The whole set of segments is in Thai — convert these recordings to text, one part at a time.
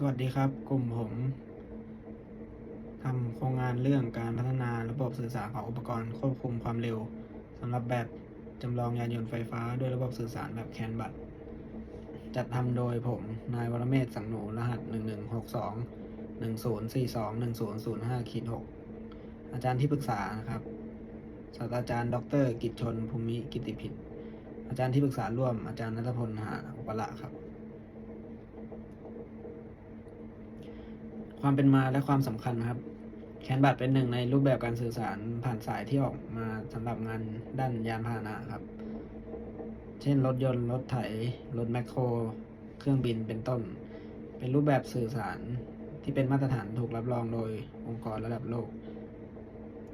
สวัสดีครับกลุ่มผมทำโครงงานเรื่องการพัฒนาระบบสื่อสารของอุปกรณ์ควบคุมความเร็วสำหรับแบบจำลองยานยนต์ไฟฟ้าด้วยระบบสื่อสารแบบแคนบัตจัดทำโดยผมนายวรเมศสังหนูรหัส 1162 1042 1005ขีด6อาจารย์ที่ปรึกษานะครับศาสตราจารย์ ดร กิจชนภูมิกิติพิษอาจารย์ที่ปรึกษาร่วมอาจารย์นัทพลหาอุปละครับ ความเป็นมาและความสำคัญนะครับแคนบัตเป็นหนึ่งในรูปแบบการสื่อสารผ่านสายที่ออกมาสำหรับงานด้านยานพาหนะครับ เช่นรถยนต์ รถไถ รถแมคโคร เครื่องบินเป็นต้น เป็นรูปแบบสื่อสารที่เป็นมาตรฐานถูกรับรองโดยองค์กรระดับโลก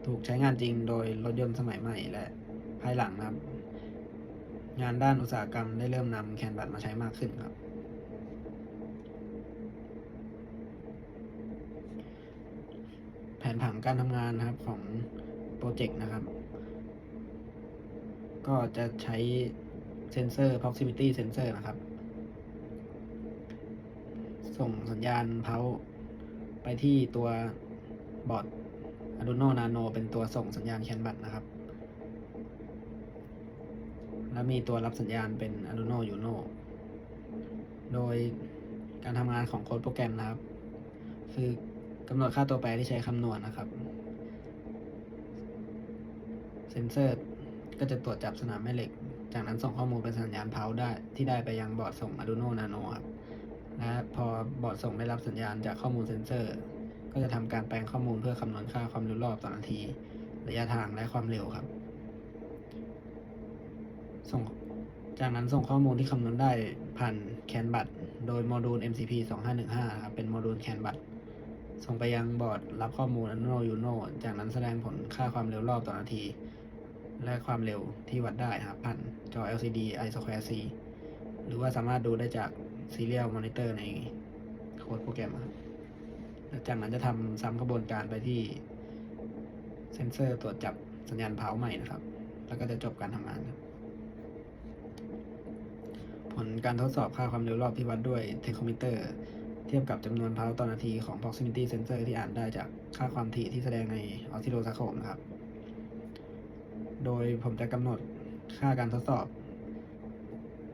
ถูกใช้งานจริงโดยรถยนต์สมัยใหม่และภายหลังนะครับ งานด้านอุตสาหกรรมได้เริ่มนำแคนบัตมาใช้มากขึ้นครับ แผนผังการทำงานนะครับของโปรเจกต์นะครับ ก็จะใช้เซนเซอร์ proximity sensor นะครับ ส่งสัญญาณเพาไปที่ตัวบอร์ด Arduino Nano เป็นตัวส่งสัญญาณแคนบัตนะครับ แล้วมีตัวรับสัญญาณเป็น Arduino Uno โดยการทำงานของโค้ดโปรแกรมนะครับ คือ กำหนดค่าตัวแปรที่ใช้คำนวณนะครับ เซนเซอร์ก็จะตรวจจับสนามแม่เหล็ก จากนั้นส่งข้อมูลเป็นสัญญาณเพาได้ที่ได้ไปยังบอร์ดส่ง Arduino Nano ครับและพอบอร์ดส่งได้รับสัญญาณจากข้อมูลเซนเซอร์ ก็จะทำการแปลงข้อมูลเพื่อคำนวณค่าความเร็วรอบต่อนาที ระยะทางและความเร็วครับ ส่งจากนั้นส่งข้อมูลที่คำนวณได้ผ่านแคนบัตโดยโมดูล MCP 2515ครับเป็นโมดูลแคนบัต ส่งไปยังบอร์ดรับข้อมูล Arduino Uno จากนั้นแสดงผลค่าความเร็วรอบต่อนาที และความเร็วที่วัดได้ครับผ่านจอ LCD I Square C หรือว่าสามารถดูได้จาก Serial Monitor ในโค้ดโปรแกรมครับจากนั้นจะทำซ้ำกระบวนการไปที่เซนเซอร์ตรวจจับสัญญาณเพาใหม่นะครับ แล้วก็จะจบการทำงานครับผลการทดสอบค่าความเร็วรอบที่วัดด้วยเทคโคมิเตอร์ เทียบกับจำนวนพาต่อนาทีของ proximity sensor ที่อ่านได้จากค่าความถี่ที่แสดงใน oscilloscope นะครับ โดยผมจะกำหนดค่าการทดสอบ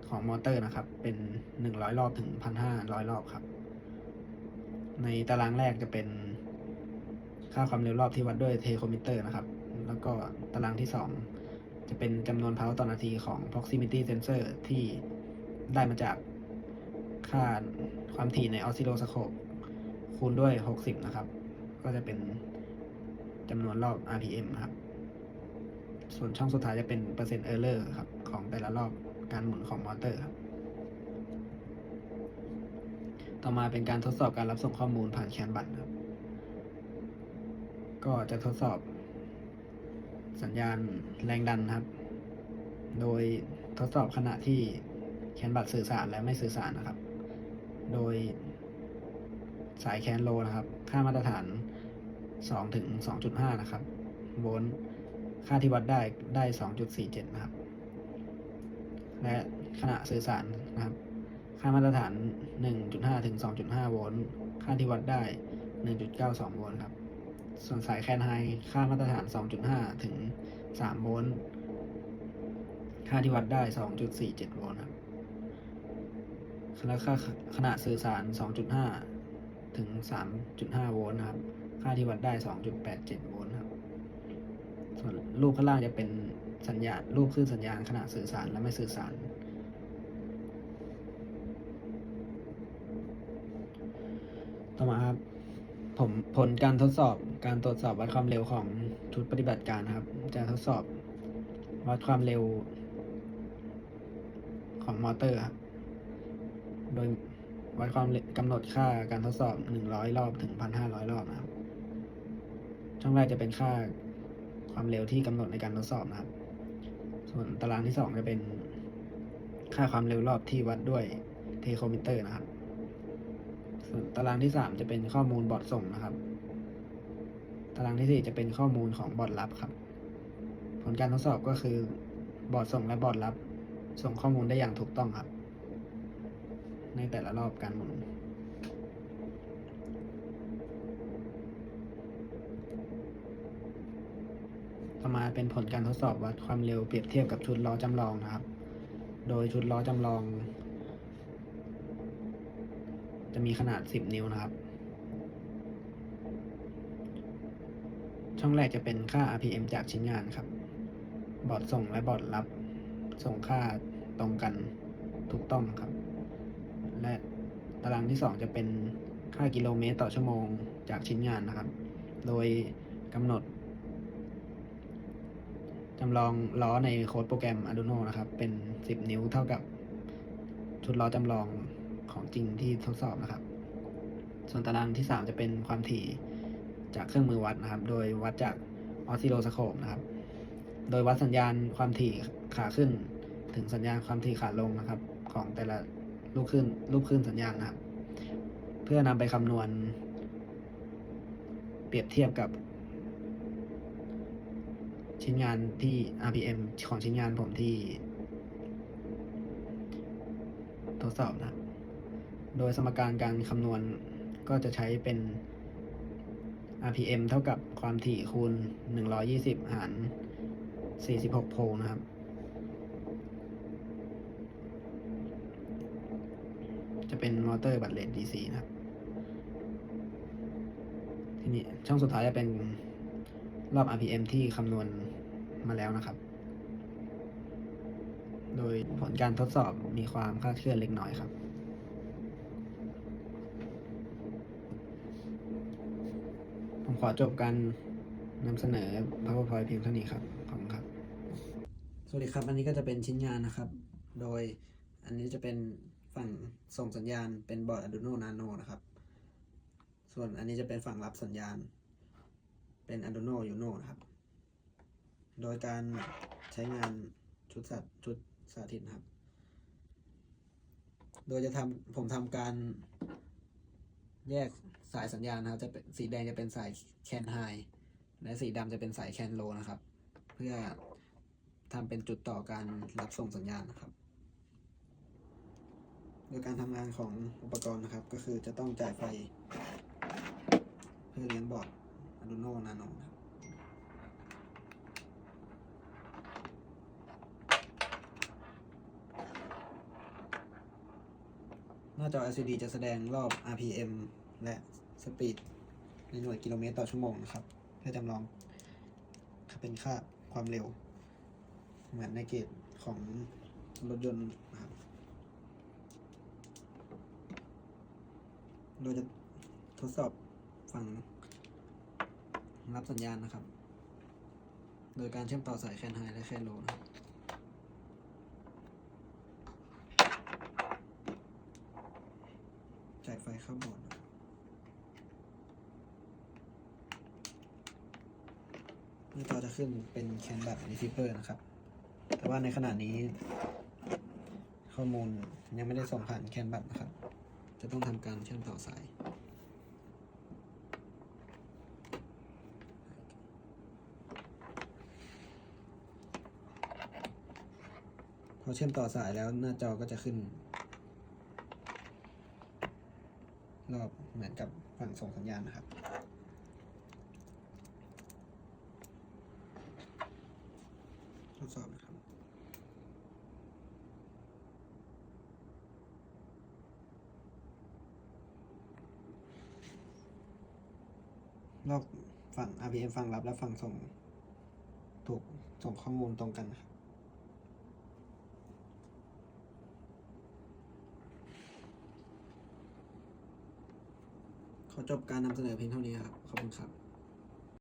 ของมอเตอร์นะครับ เป็น 100 รอบถึง 1,500 รอบครับ ในตารางแรกจะเป็นค่าความเร็วรอบที่วัดด้วยเทโคมิเตอร์นะครับ แล้วก็ตารางที่ 2 จะเป็นจำนวนพาต่อนาทีของ proximity sensor ที่ได้มาจากค่า ความถี่ใน oscilloscope คูณด้วย 60 นะครับ ก็จะเป็นจำนวนรอบ RPM นะครับ ส่วนช่องสุดท้ายจะเป็นเปอร์เซ็นต์เออร์เลอร์ครับ ของแต่ละรอบการหมุนของมอเตอร์ครับ ต่อมาเป็นการทดสอบการรับส่งข้อมูลผ่านแคนบัตครับ ก็จะทดสอบสัญญาณแรงดันครับ โดยทดสอบขณะที่แคนบัตสื่อสารและไม่สื่อสารนะครับ โดยสายแคนโลนะครับ ค่ามาตรฐาน 2 ถึง 2.5 นะครับ โวลต์ค่าที่วัดได้ได้ 2.47 นะครับ และขณะสื่อสารนะครับ ค่ามาตรฐาน 1.5 ถึง 2.5 โวลต์ ค่าที่วัดได้ 1.92 โวลต์ครับ ส่วนสายแคนไฮ ค่ามาตรฐาน 2.5 ถึง 3 โวลต์ ค่าที่วัดได้ 2.47 โวลต์ครับ และค่าขณะสื่อสาร 2.5 ถึง 3.5 โวลต์นะครับ ค่าที่วัดได้ 2.87 โวลต์ครับ ส่วนรูปข้างล่างจะเป็นสัญญาณ รูปคลื่นสัญญาณขณะสื่อสารและไม่สื่อสาร ต่อมาครับผมผลการทดสอบการตรวจสอบวัดความเร็วของชุดปฏิบัติการนะครับ จะทดสอบวัดความเร็วของมอเตอร์ครับ โดยวัดความเร็วกำหนดค่าการทดสอบ 100 รอบถึง 1,500 รอบนะครับ ช่องแรกจะเป็นค่าความเร็วที่กำหนดในการทดสอบนะครับ ส่วนตารางที่สองจะเป็น ค่าความเร็วรอบที่วัดด้วยเทโคมิเตอร์นะครับ ส่วนตารางที่สามจะเป็นข้อมูลบอร์ดส่งนะครับ ตารางที่สี่จะเป็นข้อมูลของบอร์ดรับครับ ผลการทดสอบก็คือบอร์ดส่งและบอร์ดรับ ส่งข้อมูลได้อย่างถูกต้องครับ ในแต่ละรอบการหมุนต่อมาเป็นผลการทดสอบวัดความเร็วเปรียบเทียบกับชุดล้อจำลองนะครับ โดยชุดล้อจำลอง จะมีขนาด 10 นิ้วนะครับ ช่องแรกจะเป็นค่า RPM จากชิ้นงานครับ บอร์ดส่งและบอร์ดรับ ส่งค่าตรงกันถูกต้องครับ และตารางที่ 2 จะเป็นค่ากิโลเมตรต่อชั่วโมงจากชิ้นงานนะครับ โดยกำหนดจำลองล้อในโค้ดโปรแกรม Arduino นะครับ เป็น 10 นิ้วเท่ากับชุดล้อจำลองของจริงที่ทดสอบนะครับ ส่วนตารางที่ 3 จะเป็นความถี่จากเครื่องมือวัดนะครับ โดยวัดจากออสซิโลสโคปนะครับ โดยวัดสัญญาณความถี่ขาขึ้น ถึงสัญญาณความถี่ขาลงนะครับ ของแต่ละ ลูกขึ้นลูกขึ้นสัญญาณนะครับ เพื่อนำไปคำนวณ เปรียบเทียบกับ ชิ้นงานที่ RPM ของชิ้นงานผมที่ ทดสอบนะ โดยสมการการคำนวณก็จะใช้เป็น RPM เท่ากับความถี่คูณ 120 หาร 46 โพลนะครับ จะ เป็นมอเตอร์บัตเลต DC นะครับ ทีนี้ช่องสุดท้ายจะเป็นรอบ RPM ที่คำนวณมาแล้วนะครับ โดยผลการทดสอบมีความคลาดเคลื่อนเล็กน้อยครับผมขอจบการนำเสนอ PowerPoint เพียงเท่านี้ครับ ขอบคุณครับ สวัสดีครับ อันนี้ก็จะเป็นชิ้นงานนะครับ โดยอันนี้จะเป็น ฝั่งส่งสัญญาณเป็นบอร์ด Arduino Nano นะครับ ส่วนอันนี้จะเป็นฝั่งรับสัญญาณ เป็น Arduino Uno นะครับ โดยการใช้งานชุดสัตว์ชุดสาธิตครับ โดยจะทำผมทำการแยกสายสัญญาณนะครับ จะเป็นสีแดงจะเป็นสายแคนไฮและสีดำจะเป็นสายแคนโลนะครับ เพื่อทำเป็นจุดต่อการรับส่งสัญญาณนะครับ โดยการทำงานของอุปกรณ์นะครับ ก็คือจะต้องจ่ายไฟ เพื่อเลี้ยงบอร์ด Arduino Nano นะครับหน้าจอ LCD จะแสดงรอบ RPM และสปีดในหน่วยกิโลเมตรต่อชั่วโมงนะครับ เพื่อจำลองเป็นค่าความเร็ว เหมือนในเกจของรถยนต์นะครับ โดยจะทดสอบฝั่งรับสัญญาณนะครับ โดยการเชื่อมต่อสายแคนไฮและแคนโลนะครับจ่ายไฟเข้าบอร์ดหน้าจอจะขึ้นเป็นแคนแบัตรีซิเ e อร์นะครับ แต่ว่าในขณะนี้ ข้อมูลยังไม่ได้ส่งผ่านแคนบัตนะครับ จะต้องทำการเชื่อมต่อสาย พอเชื่อมต่อสายแล้วหน้าจอก็จะขึ้น รอบเหมือนกับฝั่งส่งสัญญาณนะครับทดสอบนะครับ รอบฝั่ง RPM ฝั่งรับและฝั่งส่งถูกส่งข้อมูลตรงกันนะครับขอจบการนำเสนอเพียงเท่านี้ครับ ขอบคุณครับ